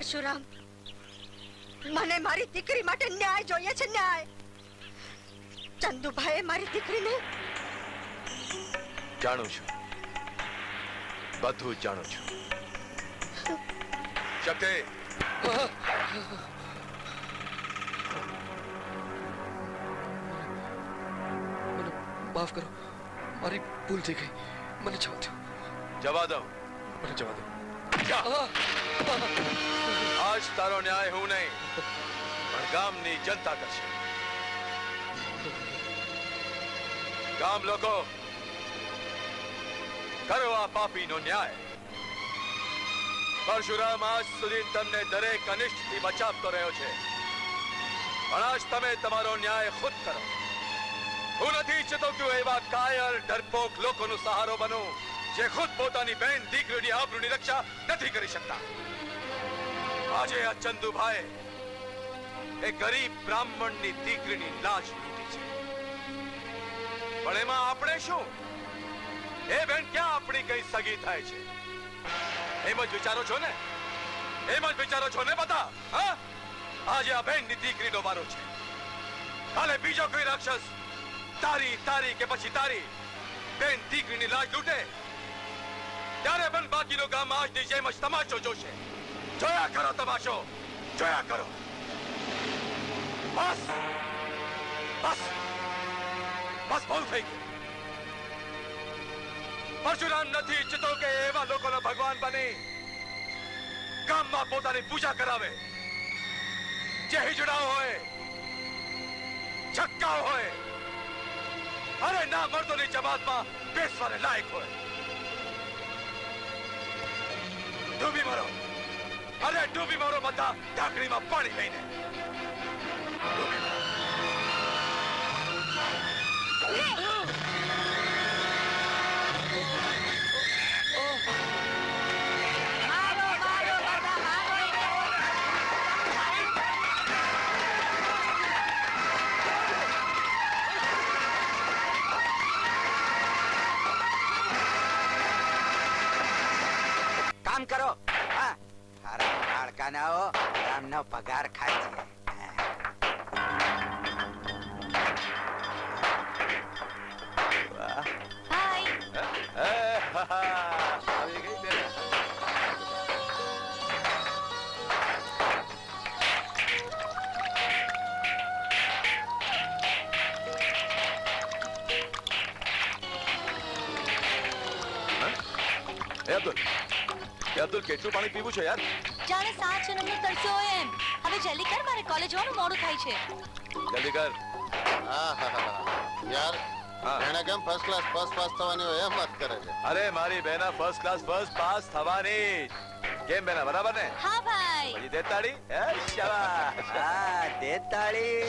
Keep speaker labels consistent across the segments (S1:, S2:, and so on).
S1: પરશુરામ મને મારી દીકરી માટે ન્યાય જોઈએ છે ન્યાય. ચંદુભાઈએ મારી દીકરીને
S2: જાણું છું. બધું જ જાણું છું. શક્તિ!
S3: મને માફ કરો. મારી ભૂલ થઈ ગઈ. મને જવા દો.
S2: જવા દો.
S3: મને જવા દો.
S2: આજ તારો ન્યાય હું નહીં, પણ ગામની જનતા કરશે. ગામ લોકો કરો આ પાપીનો ન્યાય. પરશુરામ આજ સુધી તમને દરેક અનિષ્ટથી બચાવતો રહ્યો છે. પણ આજ તમે તમારો ન્યાય ખુદ કરો. હું નથી ઈચ્છતો કે એવા કાયર ડરપોક લોકોનો સહારો બનો, જે ખુદ પોતાની બહેન દીકરીની આબરૂની રક્ષા નથી કરી શકતા. આજે આ ચંદુભાઈ એ ગરીબ બ્રાહ્મણની દીકરીની લાજ લૂટી છે. પણ એમાં આપણે શું? એ બેન ક્યાં આપણી કઈ સગી થાય છે? એમ જ વિચારો છો ને? એમ જ વિચારો છો ને બધા? હા? આજે આ બેનની દીકરીનો વારો છે. કાલે બીજો કોઈ રાક્ષસ તારી તારી કે પછી તારી બેન દીકરીની લાજ લૂટે? ત્યારે પણ બાકીનો ગામ આજની જેમ જ તમાચો જોશે. જોયા કરો તમાશો જોયા કરો બસ બસ બસ બહુ થઈ ગયું પરશુરામ નથી ઈચ્છતો કે એવા લોકોનો ભગવાન બની ગામમાં પોતાની પૂજા કરાવે જે હિજડાઓ હોય છક્કાઓ હોય અરે ના મર્દોની જમાતમાં બેસવાને લાયક હોય ધૂબી મરો અરે ડૂબી મારો બધા ઢાંકણીમાં પાણી લઈને ડૂબી
S4: કામનો પગાર ખાય છે વાહ.
S1: હાય
S2: એ, હા, હા. આવી ગઈ બેન. હા? એ અબ્દુલ એ અબ્દુલ કેટલું પાણી પીવું છે યાર
S5: જાણે સાત જન્મનો તરસ્યો હોય એમ હવે જલ્દી કર મારે કોલેજ જવાનું મોડું થાય છે.
S2: જલ્દી કર
S6: યાર
S2: હા.
S6: એને કેમ ફર્સ્ટ ક્લાસ ફર્સ્ટ પાસ થવાની હોય એમ વાત કરે છે.
S2: અરે મારી બેના ફર્સ્ટ ક્લાસ ફર્સ્ટ પાસ થવાની. કેમ બેના બરાબર ને?
S5: હા ભાઈ.
S2: પછી દેતાળી હે એ શાબાશ.
S4: હા દેતાળી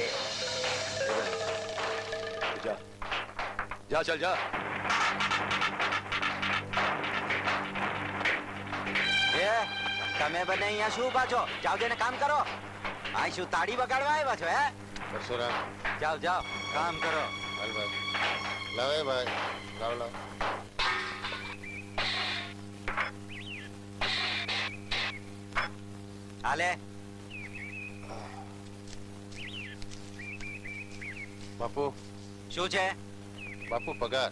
S2: જા. જા ચાલ જા.
S4: એ તમે બને અહીંયા શું ઊભા છો? જાઓ જઈને કામ કરો. આ શું તાળી વગાડવા આવ્યા છો હે?
S6: પરશુરામ.
S4: જાઓ જાઓ કામ કરો.
S6: હાલ ભાઈ. લાવે ભાઈ. લાવ લાવ.
S4: હાલે.
S6: બાપુ.
S4: શું છે?
S6: બાપુ પગાર.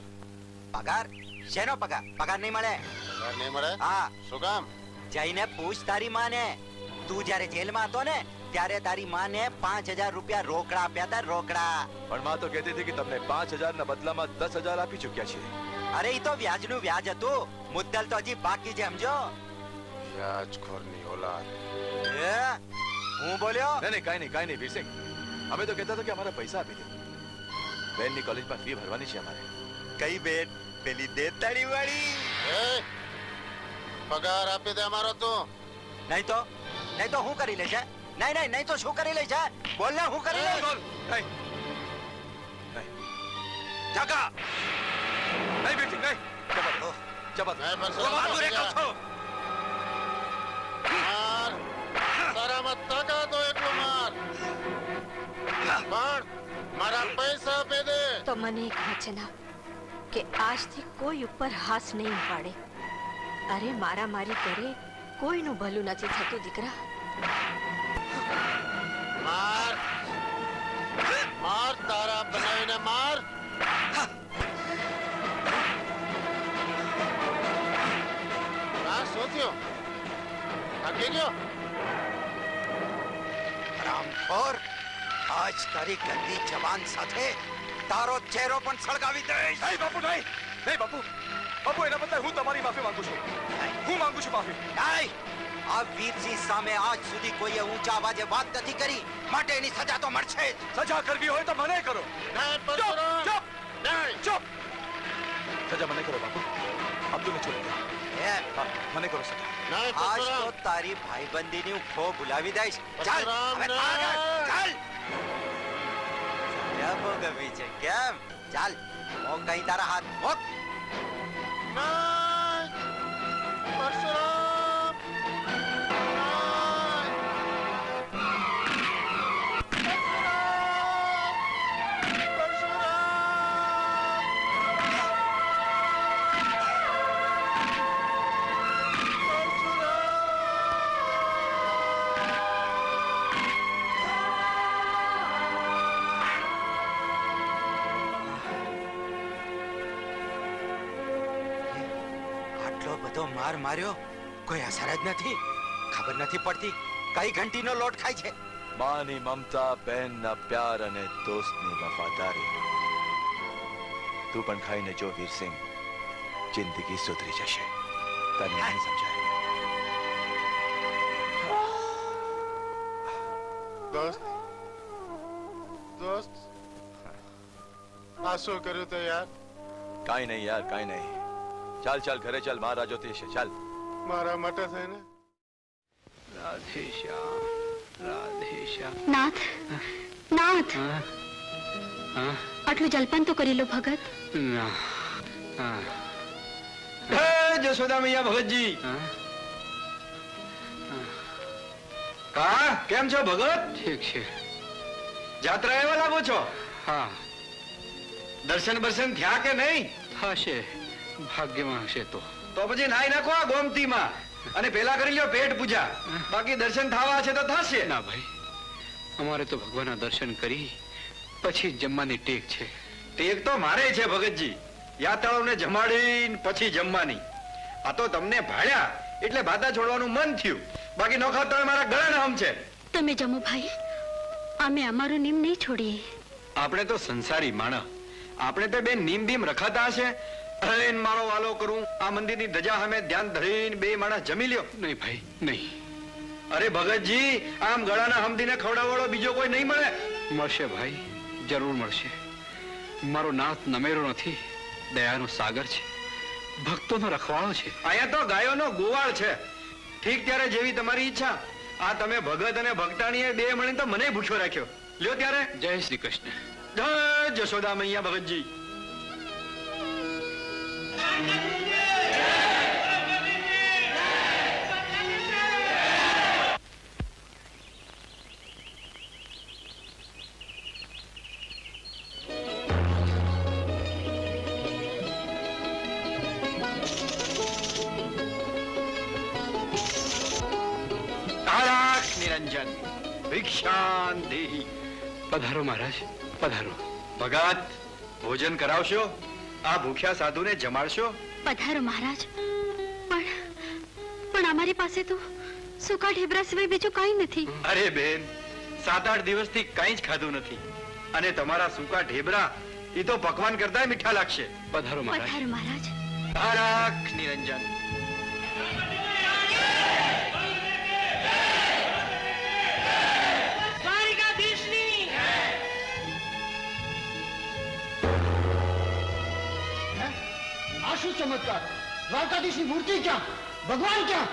S4: પગાર? શેનો પગાર? પગાર નહીં મળે?
S6: પગાર નહીં મળે?
S4: હા.
S6: શું કામ?
S4: જઈને પૂછ તારી માને. તું જ્યારે જેલમાં હતો ને ત્યારે તારી માને પાંચ હજાર રૂપિયા રોકડા આપ્યા હતા રોકડા.
S2: પણ માં તો કહેતી હતી કે તમને પાંચ હજાર ના બદલામાં દસ હજાર આપી ચૂક્યા છે.
S4: અરે એ તો વ્યાજનું વ્યાજ હતું. મુદ્દલ તો હજી બાકી છે સમજો.
S6: વ્યાજખોરની ઓલાદ.
S4: એ હું બોલ્યો?
S2: નહીં નહીં કાંઈ નહીં કાંઈ નહીં વીરસિંહ. અમે તો કહેતા હતા કે અમારા પૈસા આપી દો. બેનની કોલેજમાં ફી ભરવાની છે અમારે.
S4: કઈ બેન? પેલી દેતાળી વાળી
S6: એ પગાર આપી દે અમારો તો.
S4: નહીં તો? નહીં તો હું કરી લેશે? નહીં નહીં નહીં તો શું કરી જા બોલ ને હું કરી લઈ
S2: બોલ. નહીં. જાગા. નહીં, છું.
S6: માર તારામાં તાકાત હોય એટલો માર. પણ મારા પૈસા આપી દે
S1: તો મને એક વચન આપ કે આજથી કોઈ ઉપર હાથ નહીં પાડે અરે મારા મારી કરે કોઈનું ભલું નથી થતું દીકરા.
S6: માર તારા બનાવીને માર. માર શોધ્યો થાકી ગયો?
S4: રામખોર આજ તારી ગંદી જવાન સાથે તારો ચહેરો પણ સળગાવી દઈશ.
S2: નહીં બાપુ નહીં. નહીં બાપુ. બાપુ એના બદલે હું તમારી માફી માંગુ છું. હું માંગુ છું માફી.
S4: નહીં. આ વીરસિંહ સામે આજ સુધી કોઈએ ઊંચા અવાજે વાત નથી કરી. માટે એની સજા તો મળશે જ.
S2: સજા કરવી હોય તો મને કરો.
S6: નહીં
S2: ચૂપ
S6: પરશુરામ
S2: ચૂપ.
S6: નહીં.
S2: ચૂપ. સજા મને કરો બાપુ. અબ્દુલને છોડી દે. મને કરો સજા.
S6: નહીં
S4: આજ તો તારી ભાઈબંધીની હું ખો ભૂલાવી દઈશ. ચાલ હવે ચાલ, ચાલ. કેમ ભોગવવી છે. કેમ? ચાલ મોક કहीं તારા હાથ મોક
S6: નહીં પરશુરામ
S4: આટલો બધો માર માર્યો કોઈ અસર જ નથી. ખબર નથી પડતી કઈ ઘંટીનો લોટ ખાય છે.
S2: માની મમતા બહેનના પ્યાર અને દોસ્તની વફાદારી. તું પણ ખાઈને જો વીરસિંહ જિંદગી સુધરી જશે. તને નહીં સમજાય.
S6: દોસ્ત દોસ્ત આ શું કર્યું તો યાર?
S2: કાંઈ નહીં યાર કાંઈ નહીં. ચાલ ચાલ ઘરે ચાલ મહારાજો તે છે. ચાલ.
S6: મારા માટે છે
S3: ને? શ્યામ રાધે
S7: નાથ નાથ. આટલું જલપાન તો કરી લો ભગત.
S3: ના જશોદા મૈયા ભગતજી. હા કેમ છો ભગત? ઠીક છે. જાત્રા એવા લાગો છો? હા. દર્શન બર્શન થયા કે નહીં? થશે. ભાગ્યમાં હશે તો. તો પછી નાઈ નાખો આ ગોમતીમાં. અને પેલા કરી લ્યો પેટ પૂજા. બાકી દર્શન થવા છે તો થશે. ના ભાઈ અમારે તો ભગવાનના દર્શન કરી પછી જમવાની ટેક છે. ટેક તો મારે છે ભગતજી. યાત્રાઓને જમાડીને પછી જમવાની. આ તો તમને ભાળ્યા એટલે ભાતા છોડવાનું મન થયું. બાકી નોખા તો મારા ગળાના હમ છે.
S7: તમે જમો ભાઈ. અમે અમારો નિયમ નહીં છોડીએ.
S3: આપણે તો સંસારી માણસ. આપણે તો બે નીમ બીમ રખાતા હશે. અરે મારો વાલો કરું આ મંદિરની ધજા સામે ધ્યાન ધરીને બે માણસ જમી લ્યો. નહીં ભાઈ નહીં. અરે ભગતજી આમ ગળાના હમદીને ખવડાવવાળો બીજો કોઈ નહીં મળે? મળશે ભાઈ જરૂર મળશે. મારો નાથ નમેરો નથી દયાનો સાગર છે. ભક્તોનો રખવાળો છે. અહીંયા તો ગાયોનો ગોવાળ છે. ઠીક ત્યારે જેવી તમારી ઈચ્છા. આ તમે ભગત અને ભક્તાણીએ બે મળીને તો મને ભૂખ્યો રાખ્યો. લ્યો ત્યારે. જય શ્રી કૃષ્ણ. જય જશોદા મૈયા ભગતજી. નિરંજન ભિક્ષાન દેહી પધારો મહારાજ પધારો ભગત ભોજન કરાવશો આ ભૂખ્યા સાધુને જમાડશો?
S7: પધારો મહારાજ. પણ પણ અમારી પાસે તો સુકા ઢેબરા સિવાય બીજું કઈ નથી.
S3: અરે બેન સાત આઠ દિવસથી કંઈ જ ખાધું નથી. અને તમારા સુકા ઢેબરા એ તો ભગવાન કરતા મીઠા લાગશે. પધારો
S7: પધારો મહારાજ.
S3: તારક નિરંજન.
S8: ચમત્કાર દ્વારકાધીશની મૂર્તિ ક્યાં ભગવાન ક્યાં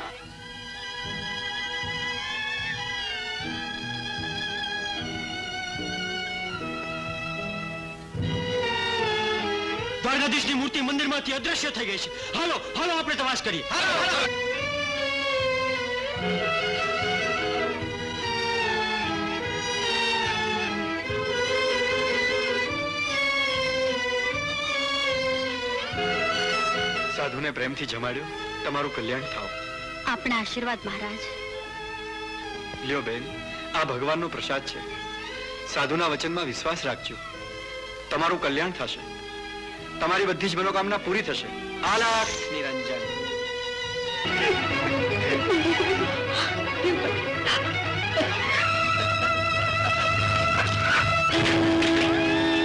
S8: દ્વારકાધીશની મૂર્તિ મંદિરમાંથી અદ્રશ્ય થઈ ગઈ છે. હાલો હાલો, આપણે તપાસ કરીએ.
S3: સાધુને પ્રેમથી જમાડ્યો. તમારું કલ્યાણ થાવ.
S7: આપણા આશીર્વાદ મહારાજ.
S3: લ્યો બેન આ ભગવાનનો પ્રસાદ છે. સાધુના વચનમાં વિશ્વાસ રાખજો. તમારું કલ્યાણ થશે. તમારી બધી જ મનોકામના પૂરી થશે. આલાપ નિરંજન.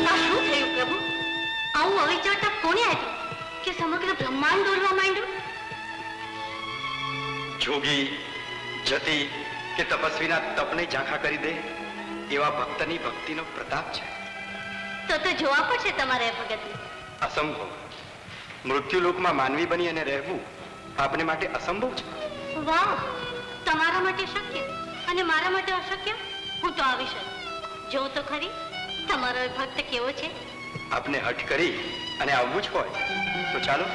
S7: આ શું થયું પ્રભુ? આવું અવિચારતા કોને આપ્યું કે સમગ્ર બ્રહ્માંડ દોરવા માંડ્યું?
S3: જોગી જતી કે તપસ્વીના તપને ઝાંખા કરી દે એવા ભક્તની ભક્તિનો પ્રતાપ છે.
S7: તો તો જોવા પડશે તમારે ભગતને
S3: અસંભવ. મૃત્યુલોકમાં માનવી બની અને રહેવું આપને માટે અસંભવ છે.
S7: વાહ તમારા માટે શક્ય અને મારા માટે અશક્ય? હું તો આવીશ શકું. જોઉં તો ખરી તમારો ભક્ત કેવો છે?
S3: આપને હટ કરી અને આવવું જ હોય. તો ચાલો.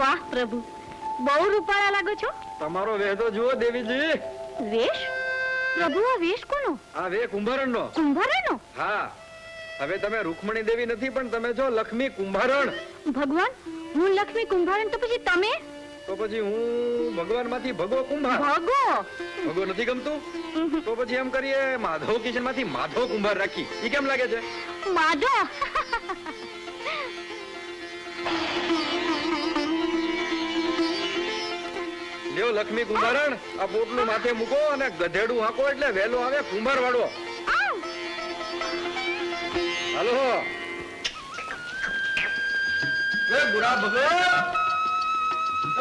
S7: વાહ પ્રભુ બહુ રૂપાળા લાગો છો?
S3: તમારો વેધો જુઓ દેવીજી.
S7: વેશ પ્રભુ આ વેશ કોનો?
S3: આ વેહ કુંભારણનો.
S7: કુંભારાનો
S3: હા. હવે તમે રૂકમણી દેવી નથી પણ તમે છો લક્ષ્મી કુંભારણ.
S7: ભગવાન હું લક્ષ્મી કુંભારણ તો પછી તમે?
S3: તો પછી હું ભગવાનમાંથી ભગવો કુંભાર.
S7: ભગો
S3: નથી ગમતું? તો પછી એમ કરીએ માધવ કિચનમાંથી માધવ કુંભાર રાખી. ઈ કેમ લાગે છે?
S7: માધો
S3: લક્ષ્મી કુંભારણ આ પોટલું માથે મૂકો અને ગધેડું હાંકો એટલે વહેલો આવે કુંભાર વાળો હાલો. એ બુરા ભગત.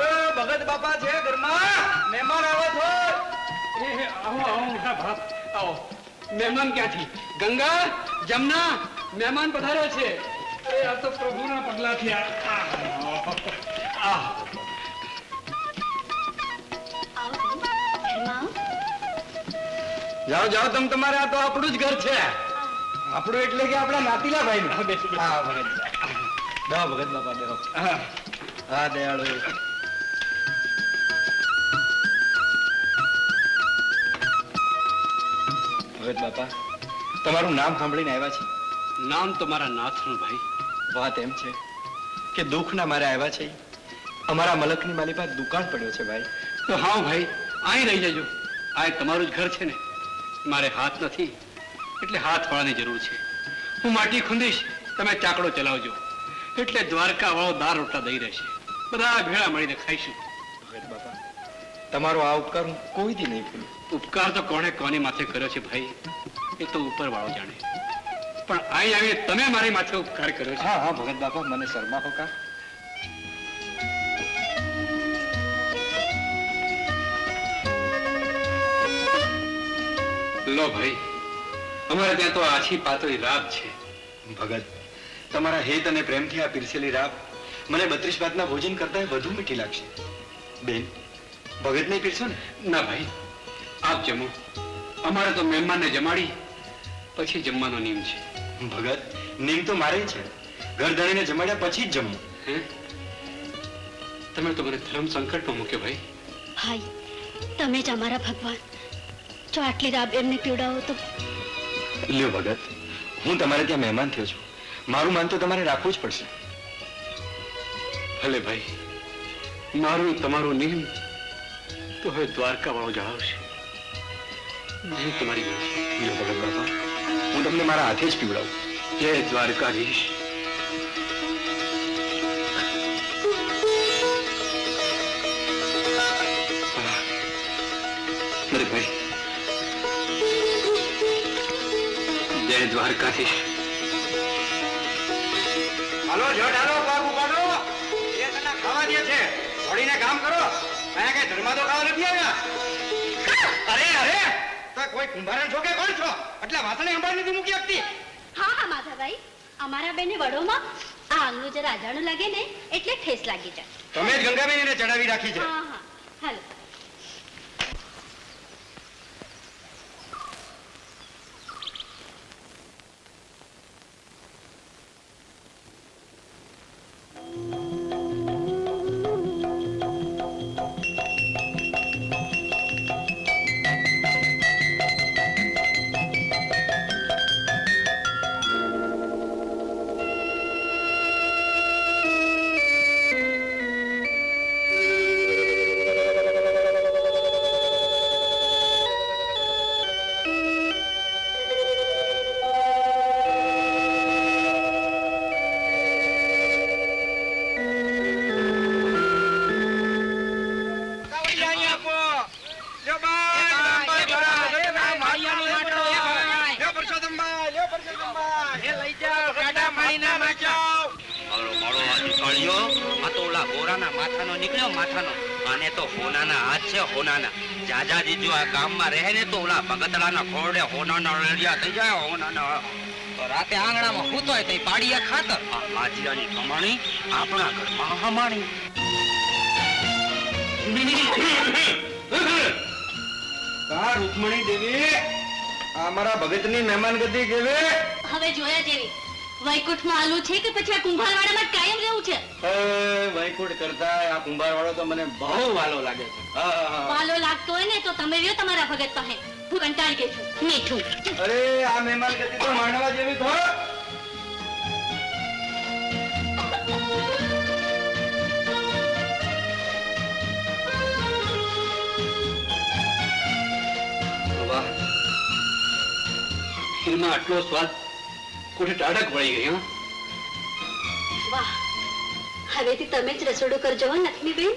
S3: એ ભગત બાપા છે ઘરમાં? મહેમાન આવે છો?
S8: આવો આવો મોટા બાપ. આવો. મહેમાન ક્યાંથી? ગંગા જમના મહેમાન પધાર્યો છે. એ આ તો પ્રભુના પગલા થયા
S3: જાઓ જાઓ તમે તમારે આ તો આપણું જ ઘર છે. આપણું એટલે કે આપણા નાતીલા ભાઈ નું હા ભગત બાપા બેહો. હા દયાળુ. ભગત બાપા તમારું નામ સાંભળીને આવ્યા છે?
S8: નામ તો મારા નાથનું ભાઈ
S3: વાત એમ છે કે દુઃખના મારે આવ્યા છે અમારા મલકની માલી પાસે દુકાન પડ્યો છે ભાઈ.
S8: તો હા ભાઈ અહીં રહી જજો. આ તમારું જ ઘર છે ને. મારે હાથ નથી એટલે હાથ વાળાની જરૂર છે. હું માટી ખૂંદીશ તમે ચાકડો ચલાવજો. એટલે દ્વારકા વાળો દાર રોટલા દઈ રહેશે. બધા ભેળા મળીને ખાઈશું.
S3: બાપા તમારો આ ઉપકાર હું કોઈ દી નહીં ભૂલું?
S8: ઉપકાર તો કોણે કોની માથે કર્યો છે ભાઈ? એ તો ઉપર વાળો જાણે. પણ અહીં આવીને તમે મારી માથે ઉપકાર કર્યો છે.
S3: હા હા ભગત બાપા મને શરમા હોકા
S8: લો ભાઈ અમારે ત્યાં તો આછી પાતળી રાબ છે.
S3: ભગત તમારા હેત અને પ્રેમથી આ પીરસેલી રાબ મને બત્રીસ ભાતના ભોજન કરતા વધુ મીઠી લાગશે. બેન ભગત નહીં પીરશો ને?
S8: ના ભાઈ આપ જમો. અમારે તો મહેમાનને જમાડી પછી જમવાનો નિયમ છે.
S3: ભગત નીમ તો મારે છે. ઘર ધણીને જમાડ્યા પછી જ જમવું
S8: હે? તમે તો મને ધર્મ સંકટમાં મૂક્યો ભાઈ.
S7: ભાઈ તમે જ અમારા ભગવાન. જો આટલી રાબ એમને પીવડાવો તો.
S3: લ્યો ભગત, હું તમારે ત્યાં મહેમાન થયો છું. મારું માન તો તમારે રાખવું જ પડશે.
S8: ભલે ભાઈ, મારું તમારું નિયમ તો હવે દ્વારકા વાળો જણાવશે તમારી
S3: લ્યો ભગત બાપા, હું તમને મારા હાથે જ પીવડાવું.
S8: જય દ્વારકાધીશ. જય દ્વારકાધીશ.
S3: હાલો હાલો પગ ઉપાડો. એ તને ખાવા દે છે. વળીને કામ કરો. અહીંયા કઈ ધર્મા ખાવા નથી આવ્યા. અરે અરે તો કોઈ કુંભારણ છો કે કોણ છો? એટલે વાસણે અંબાડી નથી મૂકી આપતી.
S7: હા હા માધાભાઈ. અમારા બેને વડોમાં આ અંગનું જરા અજાણું લાગે ને એટલે ઠેસ લાગી જાય.
S3: તમે જ ગંગાબેન ચડાવી રાખી છે.
S7: હા હા. હાલો.
S9: માથાનો. અને તો હોનાના હાથ છે હોનાના. જાજાજી જો આ ગામમાં રહે ને તો ઓલા ભગતડાના ખોરડે હોનાના રળિયા થઈ જાય હોનાના. તો રાતે આંગણામાં હૂતો હોય તો ઈ પાડીએ ખાતર. આ માજીરાની કમાણી આપણા ઘરમાં હમાણી.
S3: કા રૂકમણી દેવી આ મારા ભગતની મહેમાનગતિ કેવી?
S7: હવે જોયા જેવી. વૈકુંઠમાં આલુ છે કે પછી આ કુંભારવાડામાં જ કાયમ રહેવું છે?
S3: એ વૈકુંઠ કરતા આ કુંભારવાળો તો મને બહુ વાલો લાગે છે. હા, હા, હા.
S7: વાલો લાગતો હોય ને તો તમે રહ્યો તમારા ભગત પાસે. હું કંટાળી ગઈ છું. મીઠું.
S3: અરે આ મહેમાનગતિ તો માણવા જેવી તો
S8: વાહ. ખીરમાં આટલો સ્વાદ કોઠે ટાઢક વળી ગઈ
S7: વાહ હવેથી તમે જ રસોડું કરજો હો નથની બેન